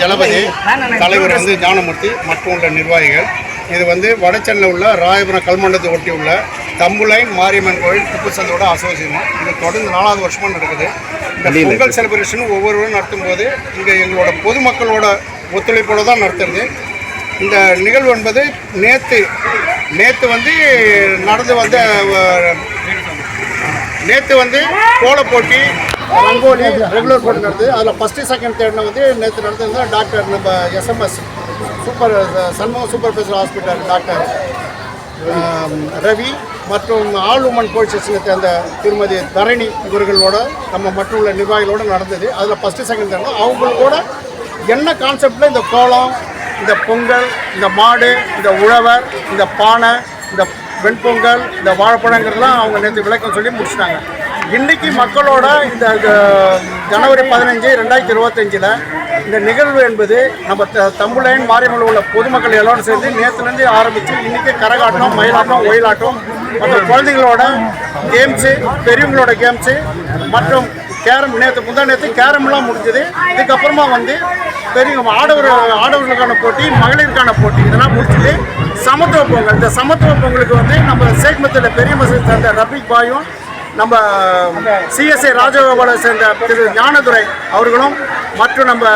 ஜலபதி தலைவர் வந்து ஞானமூர்த்தி மற்றும் உள்ள நிர்வாகிகள். இது வந்து வடச்சென்னையில் உள்ள ராயபுரம் கல்மண்டத்தை ஒட்டி உள்ள தம்புலைன் மாரியம்மன் கோயில் திப்பு சந்தோட அசோசியேஷன் இது தொடர்ந்து நாலாவது வருஷமாக நடக்குது. இந்த பொங்கல் செலிப்ரேஷன் ஒவ்வொருவரும் நடத்தும் போது இங்கே எங்களோட பொதுமக்களோட ஒத்துழைப்போடு தான் நடத்துறது. இந்த நிகழ்வு என்பது நேற்று நேற்று வந்து நடந்து வந்த நேற்று வந்து கோல போட்டி ரங்கோலி ரெகுலர் போட்டு நடந்தது அதில் ஃபஸ்ட்டு செகண்ட் தேர்டில் வந்து நேற்று நடந்தது டாக்டர் நம்ம SMS super Shanmugam super special hospital doctor Ravi மற்றும் ஆல் உமன் போலீஸ் ஸ்டேஷனை சேர்ந்த திருமதி தரணி இவர்களோட நம்ம மற்றும் உள்ள நிர்வாகிகளோட நடந்தது. அதில் ஃபஸ்ட்டு செகண்ட் தேர்டில் அவங்களோட என்ன கான்செப்டில் இந்த கோலம் இந்த பொங்கல் இந்த மாடு இந்த உழவர் இந்த பானை இந்த வெண்பொங்கல் இந்த வாழைப்பழங்கிறதுலாம் அவங்க நேற்று விளக்கம் சொல்லி முடிச்சிட்டாங்க. இன்றைக்கி மக்களோட இந்த ஜனவரி பதினஞ்சு ரெண்டாயிரத்தி இருபத்தஞ்சில் இந்த நிகழ்வு என்பது நம்ம த- தம்புலைன் மாரியம்மன் உள்ள பொதுமக்கள் எல்லோரும் சேர்ந்து நேற்றுலேருந்து ஆரம்பித்து இன்றைக்கி கரகாட்டம் மயிலாட்டம் ஒயிலாட்டம் மற்றும் குழந்தைங்களோட கேம்ஸு பெரியவங்களோட கேம்ஸு மற்றும் கேரம் நேற்று முந்தா நேற்று கேரம்லாம் முடிஞ்சது. இதுக்கப்புறமா வந்து பெரிய ஆடவர் ஆடவர்களுக்கான போட்டி மகளிருக்கான போட்டி இதெல்லாம் முடிச்சுட்டு சமத்துவ பொங்கல். இந்த சமத்துவ பொங்கலுக்கு வந்து நம்ம சேக்மத்தில் பெரிய மசூதி சேர்ந்த ரபிக் பாயும் நம்ம சிஎஸ்ஐ ராஜகோபாலை சேர்ந்த திரு ஞானதுரை அவர்களும் மற்றும் நம்ம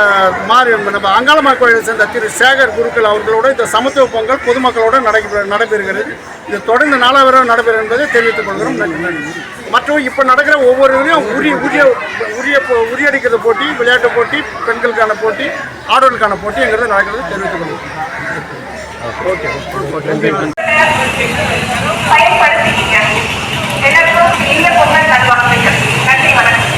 மாறி நம்ம அங்காளம்மா கோயிலை சேர்ந்த திரு சேகர் குருக்கள் அவர்களோட இந்த சமத்துவ பொங்கல் பொதுமக்களோட நடைபெற நடைபெறுகிறது. இது தொடர்ந்து நாலாவரம் நடைபெறும் என்பதை தெரிவித்துக் கொள்கிறோம். மற்றும் இப்போ நடக்கிற ஒவ்வொரு இதுலையும் உரிய உரிய உரிய போ- உரியடிக்கிற போட்டி விளையாட்டு போட்டி பெண்களுக்கான போட்டி ஆடவர்களுக்கான போட்டிங்கிறது நடக்கிறது தெரிவித்துக் கொள்கிறோம். பயன்படுத்திக்கிங்க. எல்லாருக்கும் இனிய பொங்கல் நல்வாழ்த்துக்கள். நன்றி வணக்கம்.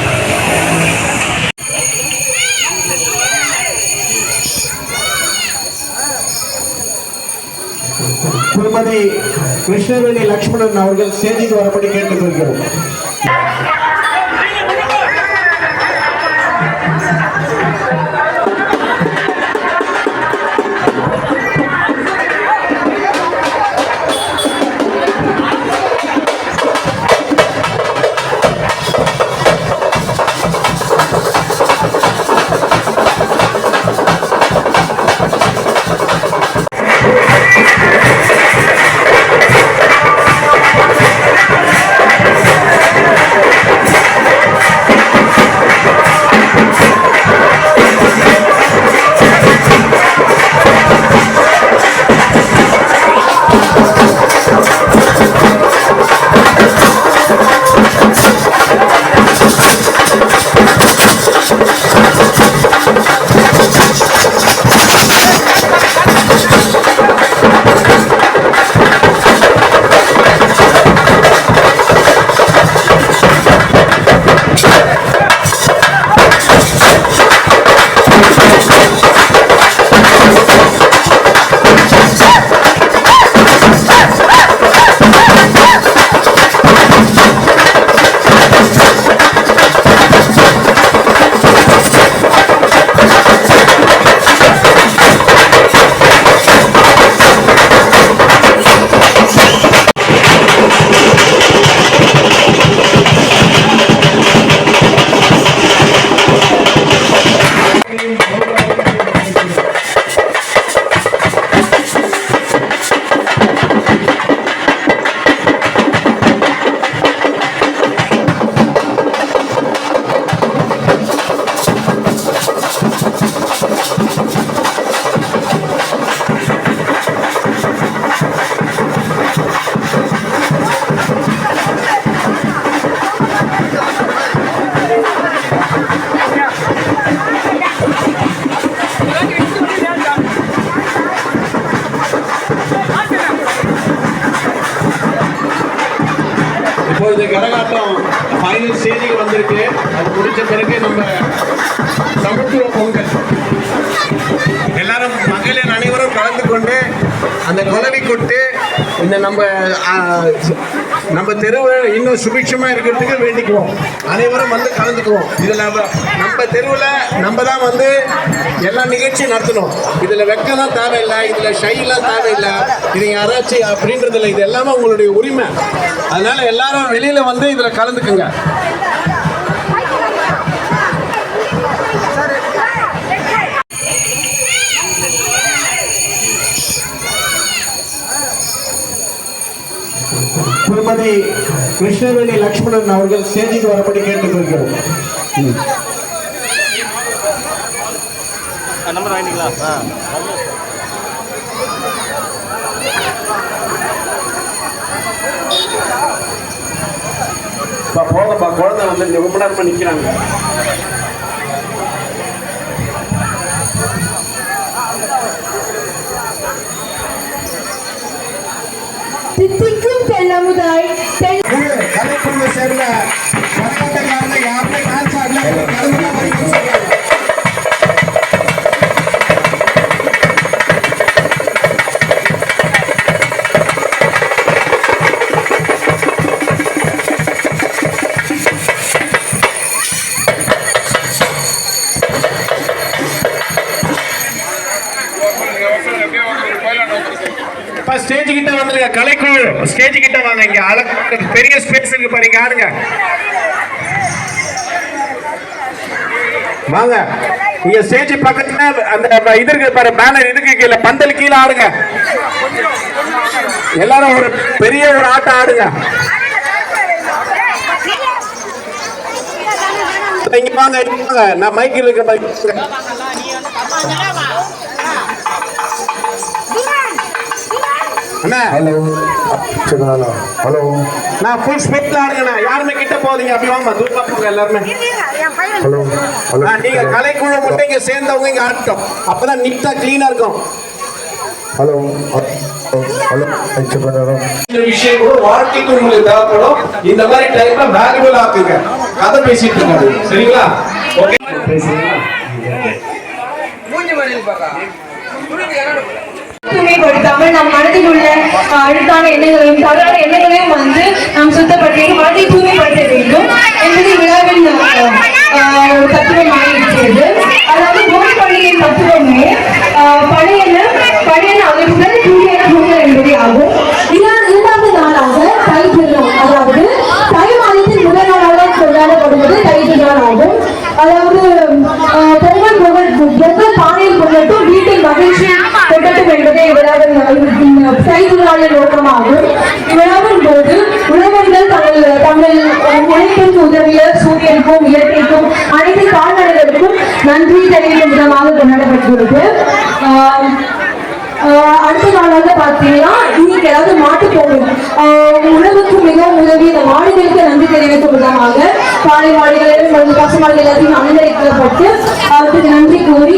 திருமதி கிருஷ்ணவேணி லட்சுமணன் அவர்கள் ஸ்டேஜுக்கு வரப்படி கேட்டுக்கொள்கிறோம். இப்பொழுது கரகாட்டம் ஃபைனல் ஸ்டேஜுக்கு வந்திருக்கு. அது முடிச்ச பிறகு நம்ம சமத்துவ பொங்கல். எல்லாரும் மகளிர் அனைவரும் கலந்து கொண்டு அந்த குலவி கொட்டு இந்த நம்ம நம்ம தெருவை இன்னும் சுபிட்சமா இருக்கிறதுக்கு வேண்டிக்குவோம். அனைவரும் வந்து கலந்துக்குவோம். இதில் தெருவில் நம்ம தான் வந்து எல்லா நிகழ்ச்சியும் நடத்தணும். இதில் வெக்கம்லாம் தேவையில்லை இதில் ஷைலாம் தேவையில்லை இது யாராச்சு அப்படின்றதில்ல இது எல்லாமே உங்களுடைய உரிமை. அதனால எல்லாரும் வெளியில் வந்து இதில் கலந்துக்குங்க. திருமதி கிருஷ்ணவேணி லக்ஷ்மணன் அவர்கள் ஸ்டேஜுக்கு வரப்படி கேட்டுக்கொள்கிறோம். நம்பர் வாங்கிங்களா பா, போங்கப்பா குழந்தை வந்து ரொம்ப நேரமா நிக்கிறாங்க. தித்திக்கும் தெல்லமுதாய் தெல் கலைக்குழு சேர்ந்த கரகாட்டக்காரங்க யாருமே டான்ஸ் ஆடல. கலந்துதான் கலைக்குழு. ஸ்டேஜ் கிட்ட வாங்க இங்க. அழகு பெரிய ஸ்பேஸ் இருக்கு பாருங்க ஆடுங்க வாங்க. இங்க ஸ்டேஜ் பக்கத்துல அந்த இது இருக்கு பாரு பேனர் இதுக்கு கீழே பந்தல் கீழே ஆடுங்க. எல்லாரும் ஒரு பெரிய ஒரு ஆட்டம் ஆடுங்க. இங்க வாங்க இங்க வாங்க. நான் மைக்கில் இருக்க. ஹலோ. ஹலோ. ஹலோ. நான் ஃபுல் ஸ்பீட்ல ஆடுங்கண்ணா. யாருமே கிட்ட போதீங்க அப்படி வாங்க தூரமா போங்க எல்லாருமே. ஹலோ. ஹலோ. நீங்க கலைக்குழு மட்டும் இங்க சேர்ந்தவங்க இங்க ஆடட்டும். அப்பதான் நீட்டா கிளீனா இருக்கும். ஹலோ. ஹலோ. இந்த விஷயம் கூட வாழ்க்கைக்கு உங்களுக்கு தேவைப்படும். இந்த மாதிரி டைம்ல வேல்யூபிள் ஆக்குங்க. கதை பேசிட்டு இருக்காது சரிங்களா? ஓகே பேசுறீங்களா தூய்மைப்படுத்தாமல் நம் மனதில் உள்ள அஹ், அழுக்கான எண்ணங்களையும் இவ்விழாவின் நோக்கமாகும். இவ்விழாவின் போது உழவர்கள் தங்கள் தங்கள் உழைப்பிற்கு உதவிய சூரியனுக்கும் இயற்கைக்கும் அனைத்து கால்நடைகளுக்கும் நன்றி தெரிவிக்கும் விதமாக கொண்டாடப்பட்டுள்ளது ஆஹ் ஆஹ் அடுத்த நாளாக பார்த்தீங்கன்னா இன்னைக்கு ஏதாவது மாட்டு நன்றி தெரிவிக்கும் விதமாக காளை மாடுகள் மற்றும் பசு மாடுகள் எல்லாத்தையும் அனுமதிக்கப்பட்டு அவருக்கு நன்றி கூறி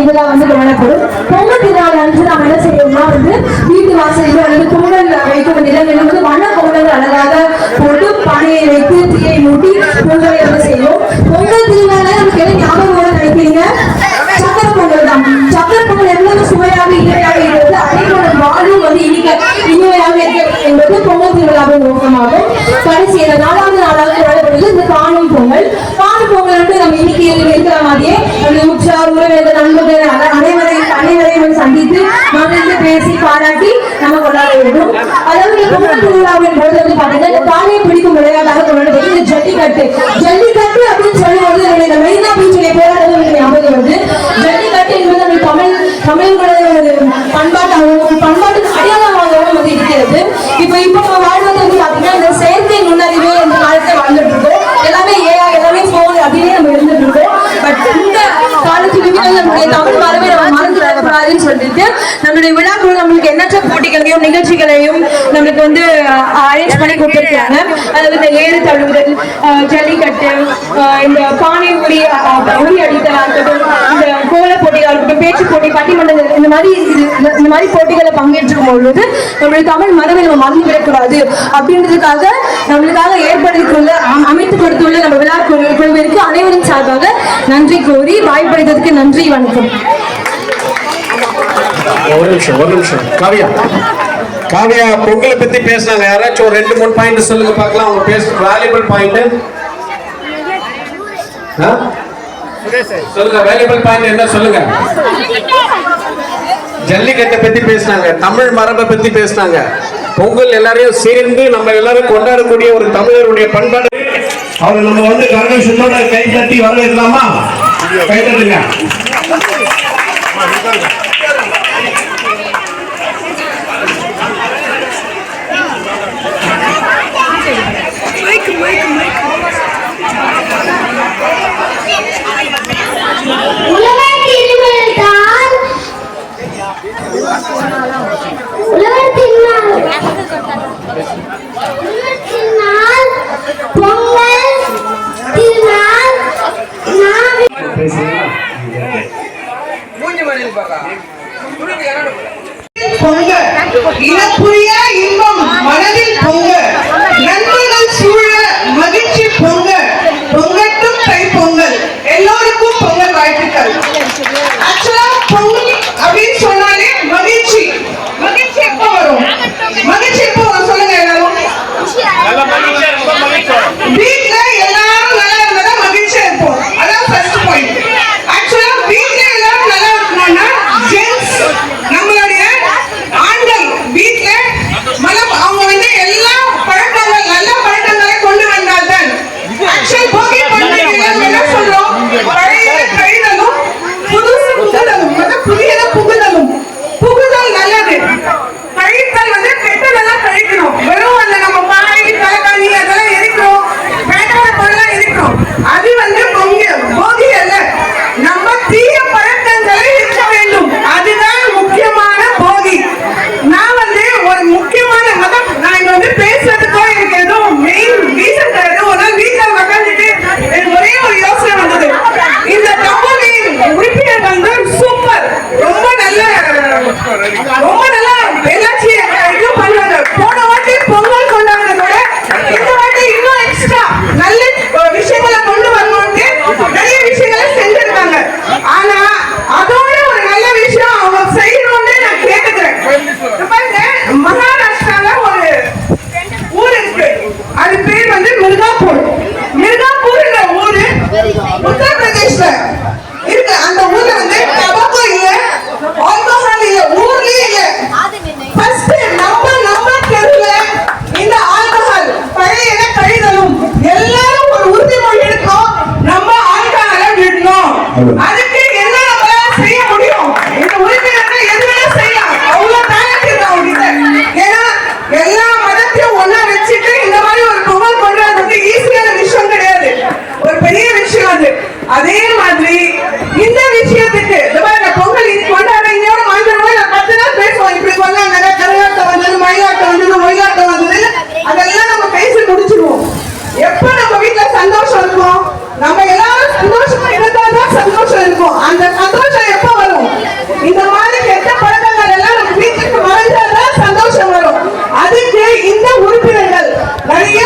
இதெல்லாம் வந்து கொண்டாடப்படும் பொங்கல் திருநாள் அன்று நாம் என்ன செய்யணும்னா வந்து வீட்டு வாசலில் வந்து பொங்கல் வைக்கும் நிலங்களில் வந்து வண்ண பொங்கல் அழகாக போட்டு பானையை வைத்து தீயை மூட்டி பொங்கலை வந்து செய்யும் பொங்கல் திருநாள நமக்கு என்ன ஞாபகம் வரும் நினைக்கிறீங்க? சக்கர பொங்கல் தான். சக்கர பொங்கல் எவ்வளவு சுவையாக இனிமையாக இருக்கிறது. அதே போல வாழும் வந்து இனிக்க இனிமையாக இருக்கிறது என்பது பொங்கல் திருவிழாவின் நோக்கமாகும். கடைசி கடைசியில நாலாவது நாளாக நடைபெறுவது இந்த காணும் பொங்கல். காணும் பொங்கல் வந்து நம்ம இன்னைக்கு இருக்கிற மாதிரியே நம்முடைய உற்றார் உறவினர் நண்பர்கள் அன- அனைவரையும் அனைவரையும் சந்தித்து மகிழ்ந்து பேசி பாராட்டி நம்ம கொண்டாட வேண்டும். அதாவது இந்த பொங்கல் திருவிழாவின் பொழுது வந்து பாத்தீங்கன்னா இந்த காளையை பிடிக்கும் விளையாட்டாக கொண்டாடுவது இந்த ஜல்லிக்கட்டு. ஜல்லிக்கட்டு அப்படின்னு சொல்லும்போது நம்முடைய இந்த மெரினா பீச்சிலே போராட்டம் எனக்கு ஞாபகம் வருது. ஜல்லிக்கட்டு என்பது நம்ம தமிழ் தமிழர்களுடைய ஒரு பண்பாட்டாகவும் பண்பாட்டு அடையாளமாகவும் வந்து இருக்கிறது. இப்போ இப்போ நம்ம வாழ்வது வந்து பாத்தீங்கன்னா இந்த செயற்கை நுண்ணறிவு இந்த காலத்துல வாழ்ந்துட்டு இருக்கோம் எல்லாமே ஏஐ எல்லாமே போன் அப்படின்னே நம்ம இருந்துட்டு இருக்கோம் பட் இந்த காலத்துலயுமே வந்து நம்முடைய சொல்லிட்டு நம்மளுடைய விழாக்குழு நம்மளுக்கு எண்ணற்ற போட்டிகளையும் நிகழ்ச்சிகளையும் நம்மளுக்கு வந்து அரேஞ்ச் பண்ணி கொடுத்துருக்காங்க. அதாவது இந்த ஏறு தழுவுதல் ஜல்லிக்கட்டு இந்த பானை உரி உரி அடித்தலா இருக்கட்டும் இந்த கோல போட்டிகளாக இருக்கட்டும் பேச்சு போட்டி பட்டிமன்றங்கள் இந்த மாதிரி இது- இந்த- இந்த மாதிரி போட்டிகளை பங்கேற்றும் பொழுது நம்மளுடைய தமிழ் மரபை நம்ம மறந்து விடக்கூடாது. அப்படின்றதுக்காக நம்மளுக்காக ஏற்படுத்தியுள்ள அமைத்து கொடுத்துள்ள நம்ம விழா குழுவிற்கு அனைவரின் சார்பாக நன்றி கூறி வாய்ப்பளித்ததற்கு நன்றி வணக்கம். ஒரு நிமிஷம் ஒரு நிமிஷம். காவியா. காவியா பொங்கலை பத்தி பேசினாங்க. யாராச்சும் ஒரு ரெண்டு மூணு பாயிண்ட் சொல்லுங்க பார்க்கலாம். அவங்க பேச வேல்யூபிள் பாயிண்ட் சொல்லுங்க வேல்யூபிள் பாயிண்ட் என்ன சொல்லுங்க? ஜல்லிக்கட்டை பத்தி பேசினாங்க. தமிழ் மரபை பத்தி பேசினாங்க. பொங்கல் எல்லாரையும் சேர்ந்து நம்ம எல்லாரும் கொண்டாடக்கூடிய ஒரு தமிழருடைய பண்பாடு. அவர் நம்ம வந்து கரகோஷத்தோட கை தட்டி வரவேற்கலாமா? கை தட்டுங்க. Let's go!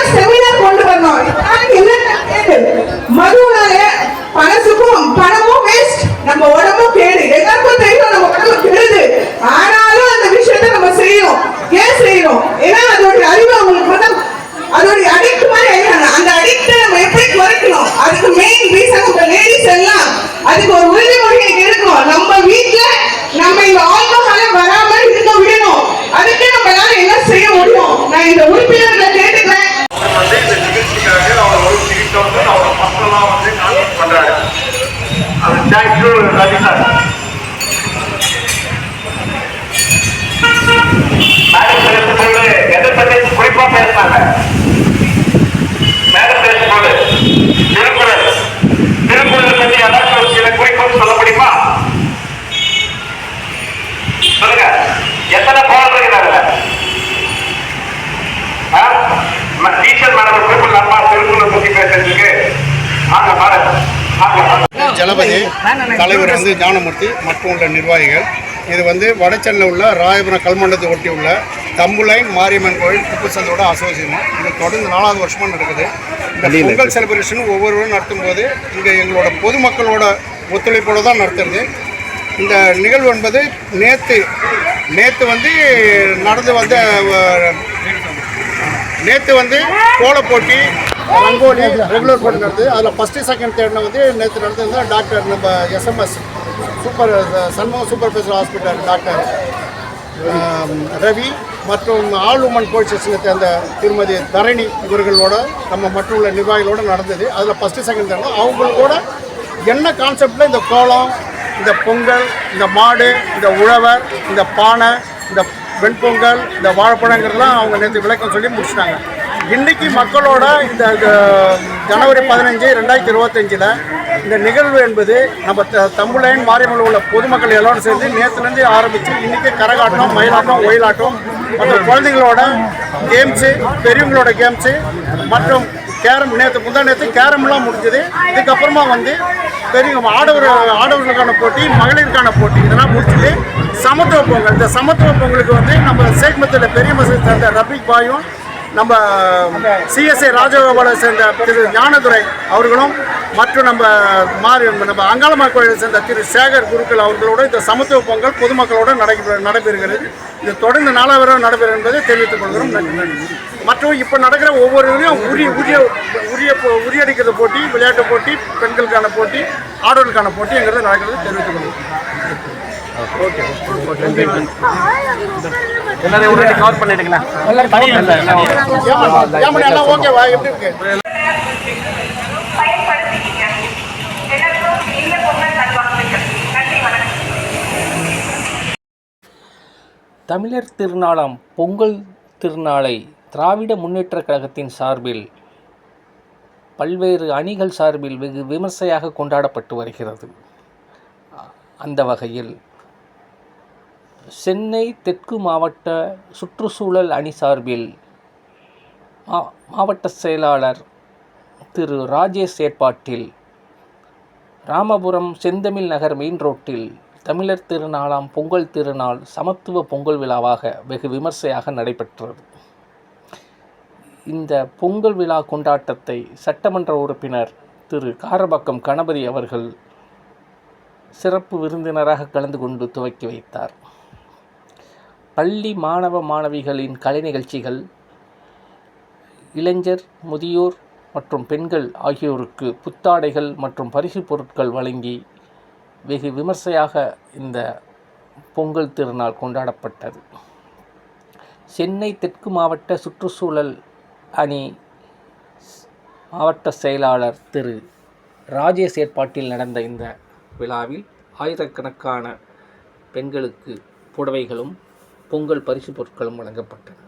இவர் வந்து ஞானமூர்த்தி மற்றும் உள்ள நிர்வாகிகள். இது வந்து வடச்சென்னையில் உள்ள ராயபுரம் கல்மண்டத்தை ஒட்டி உள்ள தம்புலைன் மாரியம்மன் கோயில் குப்புச்சந்தோட அசோசியமாக இது தொடர்ந்து நாலாவது வருஷமாக நடக்குது. இந்த பொங்கல் செலிப்ரேஷன் ஒவ்வொருவரும் நடத்தும் போது இங்கே எங்களோட பொதுமக்களோட ஒத்துழைப்போடு தான் நடத்துறது. இந்த நிகழ்வு என்பது நேற்று நேற்று வந்து நடந்து வந்த நேற்று வந்து கோலப்போட்டி ரங்கோலி ரெகுலர் போட்டுக்கிறது. அதில் ஃபஸ்ட்டு செகண்ட் தேர்டில் வந்து நேற்று நடந்தது டாக்டர் நம்ம SMS super Shanmugam super special hospital doctor Ravi மற்றும் ஆல் உமன் கோயில்ஸில் சேர்ந்த திருமதி தரணி இவர்களோட நம்ம மற்றுள்ள நிர்வாகிகளோடு நடந்தது. அதில் ஃபஸ்ட்டு செகண்ட் தேர்தல் கூட என்ன கான்செப்டில் இந்த கோலம் இந்த பொங்கல் இந்த மாடு இந்த உழவர் இந்த பானை இந்த வெண்பொங்கல் இந்த வாழைப்பழங்கிறதுலாம் அவங்க நேற்று விளக்கம் சொல்லி முடிச்சிட்டாங்க. இன்னைக்கு மக்களோட இந்த ஜனவரி பதினஞ்சு ரெண்டாயிரத்தி இருபத்தஞ்சில் இந்த நிகழ்வு என்பது நம்ம தம்புளையன் மாரியம்மன் உள்ள பொதுமக்கள் எல்லோரும் சேர்ந்து நேற்றுலேருந்து ஆரம்பித்து இன்றைக்கி கரகாட்டம் மயிலாட்டம் ஒயிலாட்டம் மற்ற குழந்தைங்களோட கேம்ஸு பெரியவங்களோட கேம்ஸு மற்றும் கேரம் நேற்று முந்தா நேற்று கேரம்லாம் முடிஞ்சது. இதுக்கப்புறமா வந்து பெரியவங்க ஆடவர் ஆடவர்களுக்கான போட்டி மகளிருக்கான போட்டி இதெல்லாம் முடிச்சுட்டு சமத்துவ பொங்கல். இந்த சமத்துவ பொங்கலுக்கு வந்து நம்ம சேக்மத்தில் பெரிய மசத்தை சேர்ந்த ரபிக் பாயும் நம்ம சிஎஸ்ஐ ராஜகோபாலை சேர்ந்த திரு ஞானதுரை அவர்களும் மற்றும் நம்ம மாறி நம்ம அங்காளம்மா கோயிலை சேர்ந்த திரு சேகர் குருக்கள் அவர்களோட இந்த சமத்துவ பொங்கல் பொதுமக்களோடு நடைபெற நடைபெறுகிறது. இது தொடர்ந்து நாலாவது நடைபெறும் என்பதை தெரிவித்துக் கொள்கிறோம். மற்றும் இப்போ நடக்கிற ஒவ்வொரு இதுலையும் உரி உரிய உரிய உரியடிக்கிற போட்டி விளையாட்டு போட்டி பெண்களுக்கான போட்டி ஆடவர்களுக்கான போட்டிங்கிறது நடக்கிறது தெரிவித்துக் கொள்கிறோம். எல்லாரையும் ஒரு கவர் பண்ணிடுங்களா ஏமா எல்லாம் ஓகேவா எப்படி இருக்கு தமிழர் திருநாளாம் பொங்கல் திருநாளை திராவிட முன்னேற்றக் கழகத்தின் சார்பில் பல்வேறு அணிகள் சார்பில் வெகு விமர்சையாக கொண்டாடப்பட்டு வருகிறது. அந்த வகையில் சென்னை தெற்கு மாவட்ட சுற்றுச்சூழல் அணி சார்பில் மா- மாவட்ட செயலாளர் திரு ராஜேஷ் ஏற்பாட்டில் ராமபுரம் செந்தமிழ் நகர் மெயின் ரோட்டில் தமிழர் திருநாளாம் பொங்கல் திருநாள் சமத்துவ பொங்கல் விழாவாக வெகு விமர்சையாக நடைபெற்றது. இந்த பொங்கல் விழா கொண்டாட்டத்தை சட்டமன்ற உறுப்பினர் திரு காரபாக்கம் கணபதி அவர்கள் சிறப்பு விருந்தினராக கலந்து கொண்டு துவக்கி வைத்தார். பள்ளி மாணவ மாணவிகளின் கலை நிகழ்ச்சிகள் இளைஞர் முதியோர் மற்றும் பெண்கள் ஆகியோருக்கு புத்தாடைகள் மற்றும் பரிசு பொருட்கள் வழங்கி வெகு விமர்சையாக இந்த பொங்கல் திருநாள் கொண்டாடப்பட்டது. சென்னை தெற்கு மாவட்ட சுற்றுச்சூழல் அணி மாவட்ட செயலாளர் திரு. ராஜேஷ் ஏற்பாட்டில் நடந்த இந்த விழாவில் ஆயிரக்கணக்கான பெண்களுக்கு புடவைகளும் பொங்கல் பரிசு பொருட்களும் வழங்கப்பட்டன.